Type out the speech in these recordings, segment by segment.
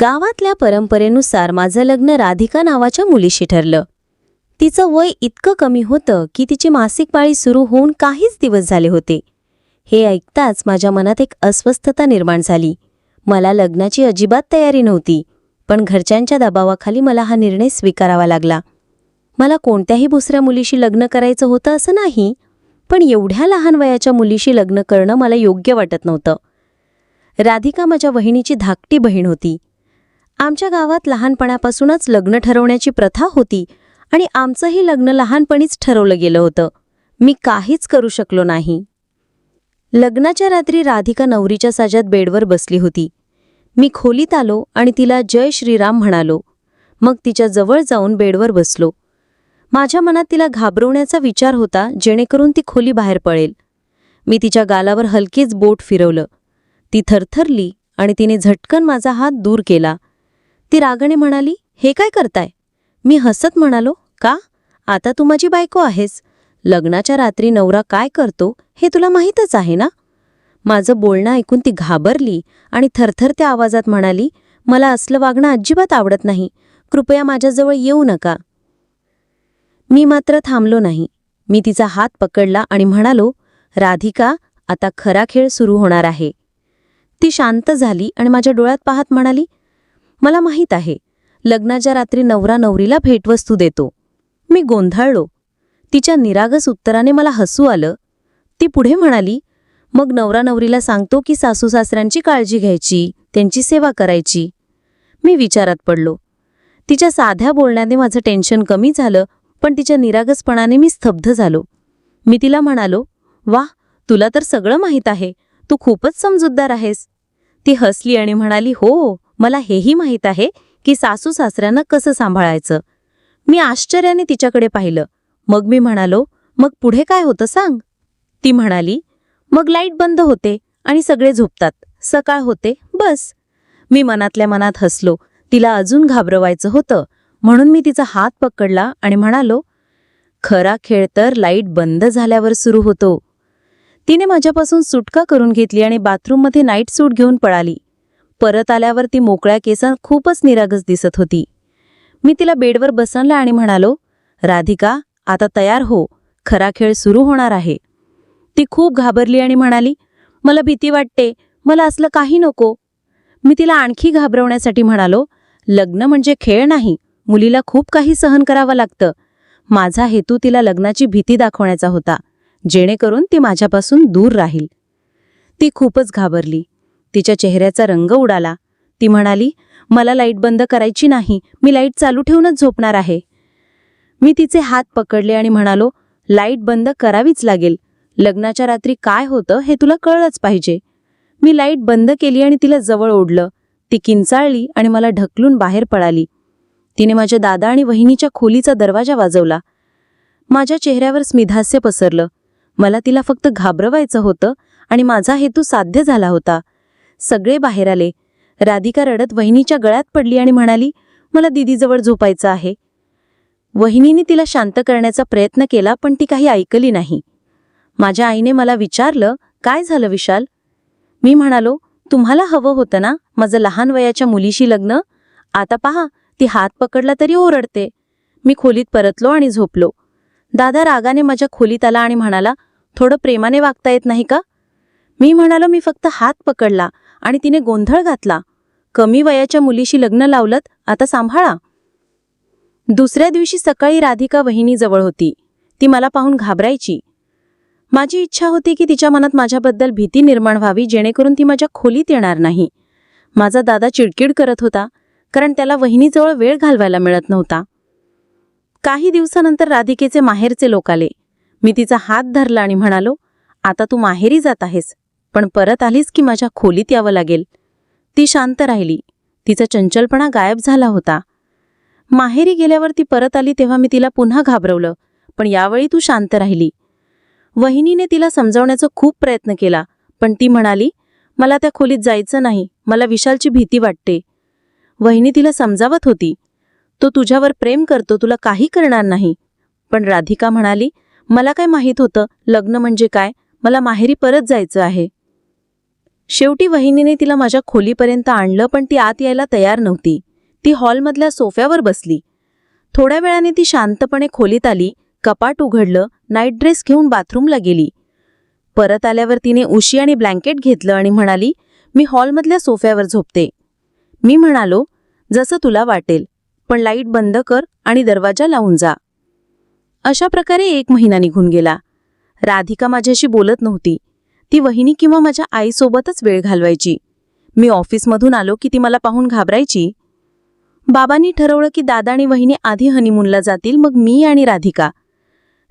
गावातल्या परंपरेनुसार माझं लग्न राधिका नावाच्या मुलीशी ठरलं. तिचं वय इतकं कमी होतं की तिची मासिक पाळी सुरू होऊन काहीच दिवस झाले होते. हे ऐकताच माझ्या मनात एक अस्वस्थता निर्माण झाली. मला लग्नाची अजिबात तयारी नव्हती पण घरच्यांच्या दबावाखाली मला हा निर्णय स्वीकारावा लागला. मला कोणत्याही दुसऱ्या मुलीशी लग्न करायचं होतं असं नाही पण एवढ्या लहान वयाच्या मुलीशी लग्न करणं मला योग्य वाटत नव्हतं. राधिका माझ्या वहिनीची धाकटी बहीण होती. आमच्या गावात लहानपणापासूनच लग्न ठरवण्याची प्रथा होती आणि आमचंही लग्न लहानपणीच ठरवलं गेलं होतं. मी काहीच करू शकलो नाही. लग्नाच्या रात्री राधिका नवरीच्या साजात बेडवर बसली होती. मी खोलीत आलो आणि तिला जय श्रीराम म्हणालो. मग तिच्या जवळ जाऊन बेडवर बसलो. माझ्या मनात तिला घाबरवण्याचा विचार होता जेणेकरून ती खोली बाहेर पळेल मी तिच्या गालावर हलकेच बोट फिरवलं. ती थरथरली आणि तिने झटकन माझा हात दूर केला. ती रागाने म्हणाली हे काय करताय? मी हसत म्हणालो का? आता तू माझी बायको आहेस. लग्नाच्या रात्री नवरा काय करतो हे तुला माहीतच आहे ना? माझं बोलणं ऐकून ती घाबरली आणि थरथरत्या आवाजात म्हणाली मला असलं वागणं अजिबात आवडत नाही. कृपया माझ्याजवळ येऊ नका. मी मात्र थांबलो नाही. मी तिचा हात पकडला आणि म्हणालो राधिका आता खरा खेळ सुरू होणार आहे. ती शांत झाली आणि माझ्या डोळ्यात पाहत म्हणाली मला माहीत आहे. लग्नाच्या रात्री नवरा नवरीला भेटवस्तू देतो. मी गोंधळलो. तिच्या निरागस उत्तराने मला हसू आलं. ती पुढे म्हणाली मग नवरा नवरीला सांगतो की सासू सासऱ्यांची काळजी घ्यायची त्यांची सेवा करायची. मी विचारात पडलो. तिच्या साध्या बोलण्याने माझं टेन्शन कमी झालं पण तिच्या निरागसपणाने मी स्तब्ध झालो. मी तिला म्हणालो वा तुला तर सगळं माहीत आहे. तू खूपच समजूतदार आहेस. ती हसली आणि म्हणाली हो मला हेही माहीत आहे की सासू सासऱ्यांना कसं सांभाळायचं? मी आश्चर्याने तिच्याकडे पाहिलं. मग मी म्हणालो मग पुढे काय होतं सांग. ती म्हणाली मग लाइट बंद होते आणि सगळे झोपतात. सकाळ होते बस. मी मनातल्या मनात हसलो. तिला अजून घाबरवायचं होतं. म्हणून मी तिचा हात पकडला आणि म्हणालो खरा खेळ तर लाइट बंद झाल्यावर सुरू होतो. तिने माझ्यापासून सुटका करून घेतली आणि बाथरूममध्ये नाईट सूट घेऊन पळाली. परत आल्यावर ती मोकळ्या केसां खूपच निरागस दिसत होती. मी तिला बेडवर बसवलं आणि म्हणालो राधिका आता तयार हो. खरा खेळ सुरू होणार आहे. ती खूप घाबरली आणि म्हणाली मला भीती वाटते. मला असलं काही नको. मी तिला आणखी घाबरवण्यासाठी म्हणालो लग्न म्हणजे खेळ नाही. मुलीला खूप काही सहन करावं लागतं. माझा हेतू तिला लग्नाची भीती दाखवण्याचा होता. जेणेकरून ती माझ्यापासून दूर राहील. ती खूपच घाबरली. तिच्या चेहऱ्याचा रंग उडाला. ती म्हणाली मला लाइट बंद करायची नाही. मी लाइट चालू ठेवूनच झोपणार आहे. मी तिचे हात पकडले आणि म्हणालो लाइट बंद करावीच लागेल. लग्नाच्या रात्री काय होतं हे तुला कळलंच पाहिजे. मी लाइट बंद केली आणि तिला जवळ ओढलं. ती किंचाळली आणि मला ढकलून बाहेर पळाली. तिने माझ्या दादा आणि वहिनीच्या खोलीचा दरवाजा वाजवला. माझ्या चेहऱ्यावर स्मिधास्य पसरलं. मला तिला फक्त घाबरवायचं होतं आणि माझा हेतू साध्य झाला होता. सगळे बाहेर आले. राधिका रडत वहिनीच्या गळ्यात पडली आणि म्हणाली मला दिदीजवळ झोपायचं आहे. वहिनीने तिला शांत करण्याचा प्रयत्न केला पण ती काही ऐकली नाही. माझ्या आईने मला विचारलं काय झालं विशाल? मी म्हणालो तुम्हाला हवं होतं ना माझं लहान वयाच्या मुलीशी लग्न? आता पहा ती हात पकडला तरी ओरडते. मी खोलीत परतलो आणि झोपलो. दादा रागाने माझ्या खोलीत आला आणि म्हणाला थोडं प्रेमाने वागता येत नाही का? मी म्हणालो मी फक्त हात पकडला. आणि तिने गोंधळ घातला. कमी वयाच्या मुलीशी लग्न लावलत आता सांभाळा. दुसऱ्या दिवशी सकाळी राधिका वहिनीजवळ होती. ती मला पाहून घाबरायची. माझी इच्छा होती की तिच्या मनात माझ्याबद्दल भीती निर्माण व्हावी जेणेकरून ती माझ्या खोलीत येणार नाही. माझा दादा चिडकिड करत होता कारण त्याला वहिनीजवळ वेळ घालवायला मिळत नव्हता. काही दिवसानंतर राधिकेचे माहेरचे लोक आले. मी तिचा हात धरला आणि म्हणालो आता तू माहेरी जात आहेस. पण परत आलीस की माझ्या खोलीत यावं लागेल. ती शांत राहिली. तिचा चंचलपणा गायब झाला होता. माहेरी गेल्यावर ती परत आली तेव्हा मी तिला पुन्हा घाबरवलं पण यावेळी तू शांत राहिली. वहिनीने तिला समजावण्याचा खूप प्रयत्न केला पण ती म्हणाली मला त्या खोलीत जायचं नाही मला विशालची भीती वाटते. वहिनी तिला समजावत होती तो तुझ्यावर प्रेम करतो तुला काही करणार नाही. पण राधिका म्हणाली मला काय माहीत होतं लग्न म्हणजे काय? मला माहेरी परत जायचं आहे. शेवटी वहिनीने तिला माझ्या खोलीपर्यंत आणलं पण ती आत यायला तयार नव्हती. ती हॉलमधल्या सोफ्यावर बसली. थोड्या वेळाने ती शांतपणे खोलीत आली कपाट उघडलं नाईट ड्रेस घेऊन बाथरूमला गेली. परत आल्यावर तिने उशी आणि ब्लँकेट घेतलं आणि म्हणाली मी हॉलमधल्या सोफ्यावर झोपते. मी म्हणालो जसं तुला वाटेल पण लाइट बंद कर आणि दरवाजा लावून जा. अशा प्रकारे एक महिना निघून गेला. राधिका माझ्याशी बोलत नव्हती. ती वहिनी किंवा माझ्या आईसोबतच वेळ घालवायची. मी ऑफिसमधून आलो की ती मला पाहून घाबरायची. बाबांनी ठरवलं की दादा आणि वहिनी आधी हनीमूनला जातील मग मी आणि राधिका.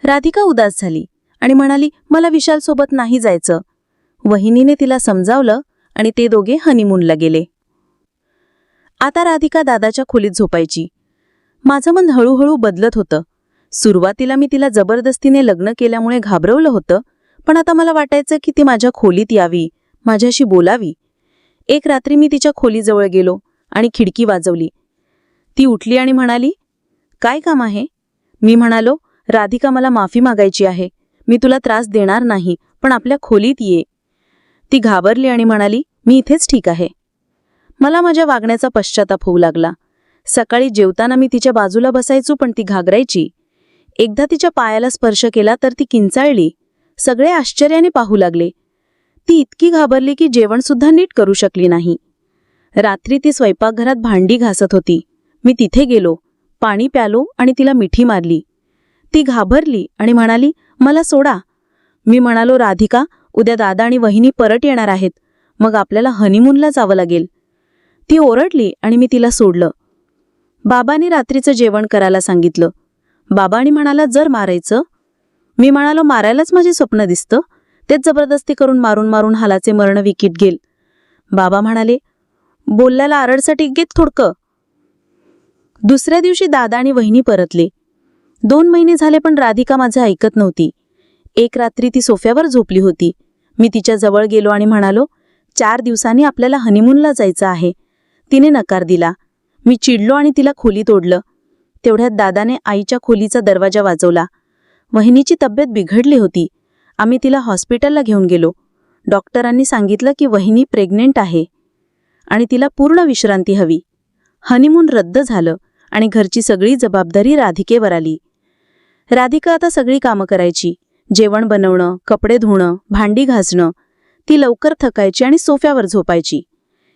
राधिका उदास झाली आणि म्हणाली मला विशालसोबत नाही जायचं. वहिनीने तिला समजावलं आणि ते दोघे हनीमूनला गेले. आता राधिका दादाच्या खोलीत झोपायची. माझं मन हळूहळू बदलत होतं. सुरुवातीला मी तिला जबरदस्तीने लग्न केल्यामुळे घाबरवलं होतं पण आता मला वाटायचं की ती माझ्या खोलीत यावी माझ्याशी बोलावी. एक रात्री मी तिच्या खोलीजवळ गेलो आणि खिडकी वाजवली. ती उठली आणि म्हणाली काय काम आहे? मी म्हणालो राधिका मला माफी मागायची आहे. मी तुला त्रास देणार नाही पण आपल्या खोलीत ये. ती घाबरली आणि म्हणाली मी इथेच ठीक आहे. मला माझ्या वागण्याचा पश्चाताप होऊ लागला. सकाळी जेवताना मी तिच्या बाजूला बसायचो पण ती घागरायची एकदा तिच्या पायाला स्पर्श केला तर ती किंचाळली. सगळे आश्चर्याने पाहू लागले. ती इतकी घाबरली की जेवणसुद्धा नीट करू शकली नाही. रात्री ती स्वयंपाकघरात भांडी घासत होती. मी तिथे गेलो. पाणी प्यालो आणि तिला मिठी मारली. ती घाबरली आणि म्हणाली मला सोडा. मी म्हणालो राधिका उद्या दादा आणि वहिनी परत येणार आहेत. मग आपल्याला हनीमूनला जावं लागेल. ती ओरडली आणि मी तिला सोडलं. बाबांनी रात्रीचं जेवण करायला सांगितलं. बाबांनी म्हणाला जर मारायचं मी म्हणालो मारायलाच माझे स्वप्न दिसतं? तेच जबरदस्ती करून मारून मारून हालाचे मरण विकीट गेल बाबा म्हणाले बोलल्याला आरडसाठी घेत थोडकं. दुसऱ्या दिवशी दादा आणि वहिनी परतले. दोन महिने झाले पण राधिका माझं ऐकत नव्हती. एक रात्री ती सोफ्यावर झोपली होती. मी तिच्या जवळ गेलो आणि म्हणालो चार दिवसांनी आपल्याला हनीमूनला जायचं आहे. तिने नकार दिला. मी चिडलो आणि तिला खोली तोडलं. तेवढ्यात दादाने आईच्या खोलीचा दरवाजा वाजवला. वहिनीची तब्येत बिघडली होती. आम्ही तिला हॉस्पिटलला घेऊन गेलो. डॉक्टरांनी सांगितलं की वहिनी प्रेग्नेंट आहे. आणि तिला पूर्ण विश्रांती हवी. हनीमून रद्द झालं आणि घरची सगळी जबाबदारी राधिकेवर आली. राधिका आता सगळी कामं करायची. जेवण बनवणं कपडे धुणं भांडी घासणं ती लवकर थकायची आणि सोफ्यावर झोपायची.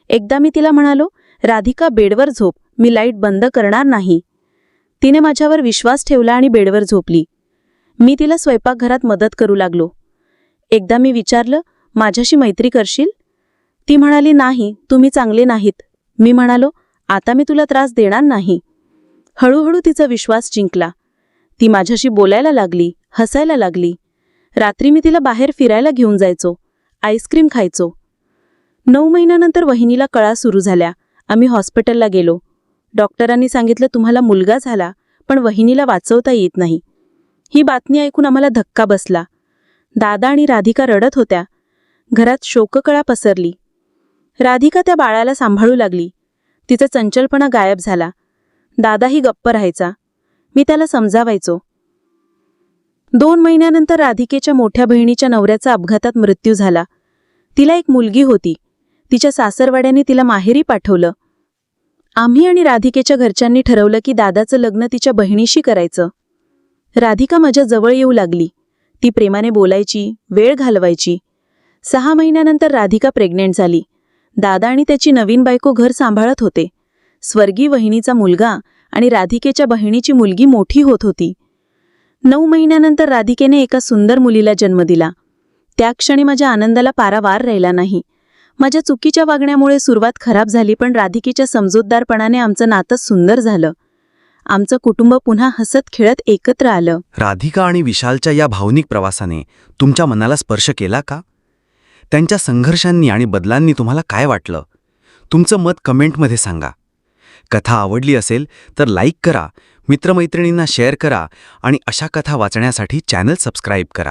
एकदा मी तिला म्हणालो राधिका बेडवर झोप. मी लाइट बंद करणार नाही. तिने माझ्यावर विश्वास ठेवला आणि बेडवर झोपली. मी तिला स्वयंपाकघरात मदत करू लागलो. एकदा मी विचारलं माझ्याशी मैत्री करशील? ती म्हणाली नाही तुम्ही चांगले नाहीत. मी म्हणालो आता मी तुला त्रास देणार नाही. हळूहळू तिचा विश्वास जिंकला. ती माझ्याशी बोलायला लागली हसायला लागली. रात्री मी तिला बाहेर फिरायला घेऊन जायचो आईस्क्रीम खायचो. नऊ महिन्यानंतर वहिनीला कळा सुरू झाल्या. आम्ही हॉस्पिटलला गेलो. डॉक्टरांनी सांगितलं तुम्हाला मुलगा झाला पण वहिनीला वाचवता येत नाही. ही बातमी ऐकून आम्हाला धक्का बसला. दादा आणि राधिका रडत होत्या. घरात शोककळा पसरली. राधिका त्या बाळाला सांभाळू लागली. तिचा चंचलपणा गायब झाला. दादाही गप्प राहायचा. मी त्याला समजावायचो. दोन महिन्यानंतर राधिकेच्या मोठ्या बहिणीच्या नवऱ्याचा अपघातात मृत्यू झाला. तिला एक मुलगी होती. तिच्या सासरवाड्याने तिला माहेरी पाठवलं. आम्ही आणि राधिकेच्या घरच्यांनी ठरवलं की दादाचं लग्न तिच्या बहिणीशी करायचं. राधिका माझ्या जवळ येऊ लागली. ती प्रेमाने बोलायची वेळ घालवायची. सहा महिन्यानंतर राधिका प्रेग्नेंट झाली. दादा आणि त्याची नवीन बायको घर सांभाळत होते. स्वर्गीय वहिनीचा मुलगा आणि राधिकेच्या बहिणीची मुलगी मोठी होत होती. नऊ महिन्यानंतर राधिकेने एका सुंदर मुलीला जन्म दिला. त्या क्षणी माझ्या आनंदाला पारावार राहिला नाही. माझ्या चुकीच्या वागण्यामुळे सुरुवात खराब झाली पण राधिकेच्या समजूतदारपणाने आमचं नातं सुंदर झालं. आमचं कुटुंब पुन्हा हसत खेळत एकत्र आलं. राधिका आणि विशालच्या या भावनिक प्रवासाने तुमच्या मनाला स्पर्श केला का? त्यांच्या संघर्षांनी आणि बदलांनी तुम्हाला काय वाटलं? तुमचं मत कमेंटमध्ये सांगा. कथा आवडली असेल तर लाईक करा मित्रमैत्रिणींना शेअर करा आणि अशा कथा वाचण्यासाठी चॅनल सबस्क्राईब करा.